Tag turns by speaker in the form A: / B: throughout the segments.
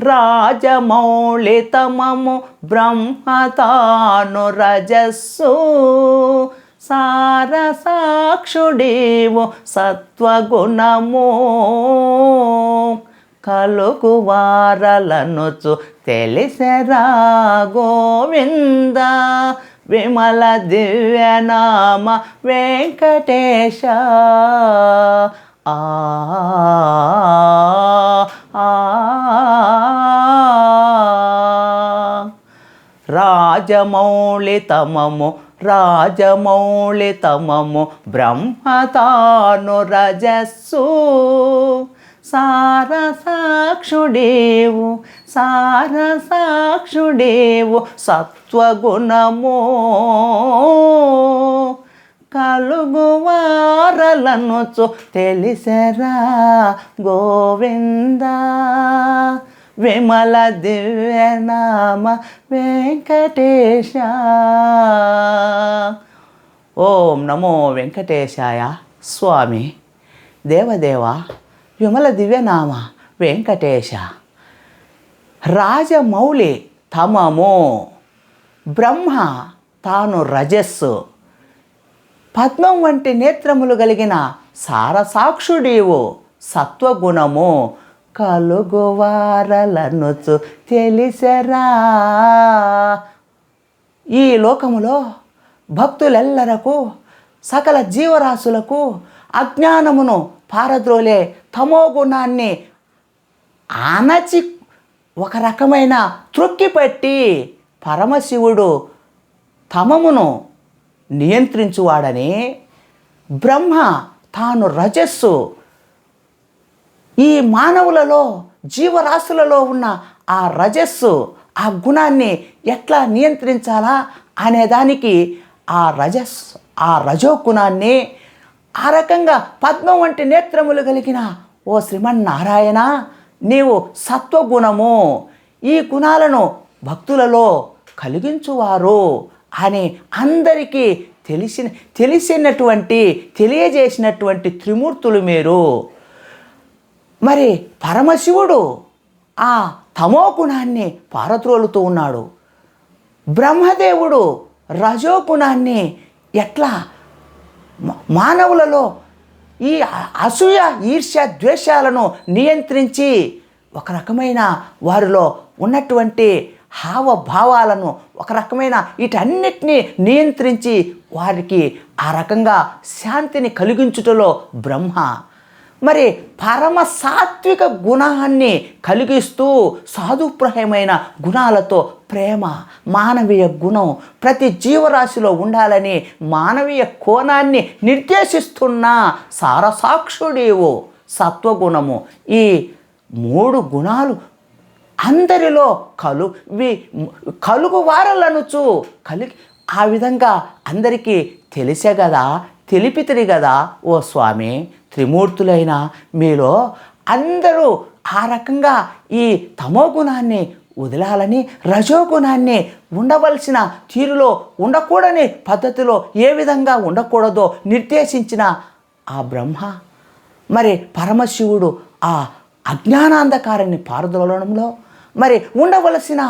A: రాజమౌళితమము బ్రహ్మతాను రజస్సు సారసాక్షుడేవు సత్వగుణము. కలుగు వారలనుచు తెలిసరా గోవింద విమల దివ్యనామ వెంకటేశ. ఆ ఆ, రాజమౌళితమము రాజమౌళితమము బ్రహ్మతాను రజస్సు సార సాక్షుడేవు సార సాక్షుడేవు సత్వగుణము. కలుగు వారలనుచు తెలిసరా గోవింద. విమల దివ్యనామ వెంకటేశ. ఓం నమో వెంకటేశాయ స్వామి. దేవదేవా విమల దివ్యనామ వెంకటేశ. రాజమౌళి తమము బ్రహ్మ తాను రజస్సు. పద్మం వంటి నేత్రములు కలిగిన సారసాక్షుడీవు సత్వగుణము. కలుగువారలనుచు తెలిసరా. ఈ లోకములో భక్తులెల్లరకు సకల జీవరాశులకు అజ్ఞానమును పారద్రోలే తమో గుణాన్ని ఆనచి ఒక రకమైన త్రొక్కిపట్టి పరమశివుడు తమమును నియంత్రించువాడని బ్రహ్మ తాను రజస్సు. ఈ మానవులలో జీవరాశులలో ఉన్న ఆ రజస్సు ఆ గుణాన్ని ఎట్లా నియంత్రించాలా అనేదానికి ఆ రజస్ ఆ రజో గుణాన్ని ఆ రకంగా పద్మం వంటి నేత్రములు కలిగిన ఓ శ్రీమన్నారాయణ నీవు సత్వగుణము. ఈ గుణాలను భక్తులలో కలిగించువారు అని అందరికీ తెలిసిన తెలిసినటువంటి తెలియజేసినటువంటి త్రిమూర్తులు మీరు. మరి పరమశివుడు ఆ తమో గుణాన్ని పారద్రోలుతూ ఉన్నాడు. బ్రహ్మదేవుడు రజోగుణాన్ని ఎట్లా మానవులలో ఈ అసూయ ఈర్ష్య ద్వేషాలను నియంత్రించి ఒక రకమైన వారిలో ఉన్నటువంటి హావభావాలను ఒక రకమైన వీటన్నిటినీ నియంత్రించి వారికి ఆ రకంగా శాంతిని కలిగించుటలో బ్రహ్మ మరి పరమ సాత్విక గుణాన్ని కలిగిస్తూ సాధుప్రాయమైన గుణాలతో ప్రేమ మానవీయ గుణం ప్రతి జీవరాశిలో ఉండాలని మానవీయ కోణాన్ని నిర్దేశిస్తున్న సారసాక్షుడేవో సత్వగుణము. ఈ మూడు గుణాలు అందరిలో కలు కలుగు వారలనుచు కలిగి ఆ విధంగా అందరికీ తెలిసే కదా తెలిపితిరి కదా ఓ స్వామి త్రిమూర్తులైన మీలో అందరూ ఆ రకంగా ఈ తమో గుణాన్ని వదలాలని రజోగుణాన్ని ఉండవలసిన తీరులో ఉండకూడని పద్ధతిలో ఏ విధంగా ఉండకూడదో నిర్దేశించిన ఆ బ్రహ్మ మరి పరమశివుడు ఆ అజ్ఞానాంధకారాన్ని పారదోలడంలో మరి ఉండవలసిన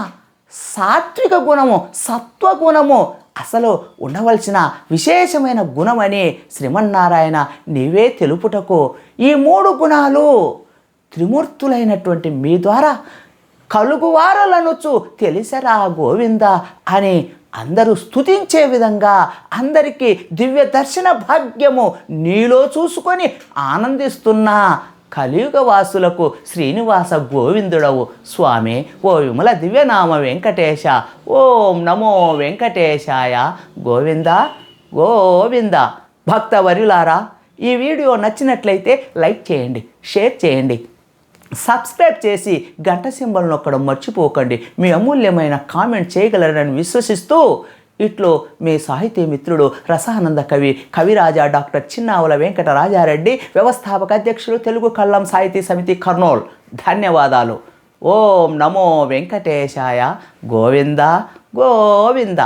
A: సాత్విక గుణము సత్వగుణము అసలు ఉండవలసిన విశేషమైన గుణమని శ్రీమన్నారాయణ నీవే తెలుపుటకు. ఈ మూడు గుణాలు త్రిమూర్తులైనటువంటి మీ ద్వారా కలుగువారలనొచ్చు తెలిసరా గోవింద అని అందరూ స్తుతించే విధంగా అందరికీ దివ్య దర్శన భాగ్యము నీలో చూసుకొని ఆనందిస్తున్నా. కలియుగ వాసులకు శ్రీనివాస గోవిందుడవు. స్వామి ఓ విమల దివ్యనామ వెంకటేశ ఓం నమో వెంకటేశాయ. గోవింద గోవింద. భక్తవరులారా ఈ వీడియో నచ్చినట్లయితే లైక్ చేయండి షేర్ చేయండి. సబ్స్క్రైబ్ చేసి గంట సింబల్ నొక్కడం మర్చిపోకండి. మీ అమూల్యమైన కామెంట్ చేయగలరని విశ్వసిస్తూ ఇట్లో మీ సాహితీ మిత్రుడు రసానంద కవి కవిరాజా డాక్టర్ చిన్నావుల వెంకట రాజారెడ్డి వ్యవస్థాపక అధ్యక్షులు తెలుగు కళ్ళం సాహితీ సమితి కర్నూల్. ధన్యవాదాలు. ఓం నమో వెంకటేశాయ గోవింద గోవింద.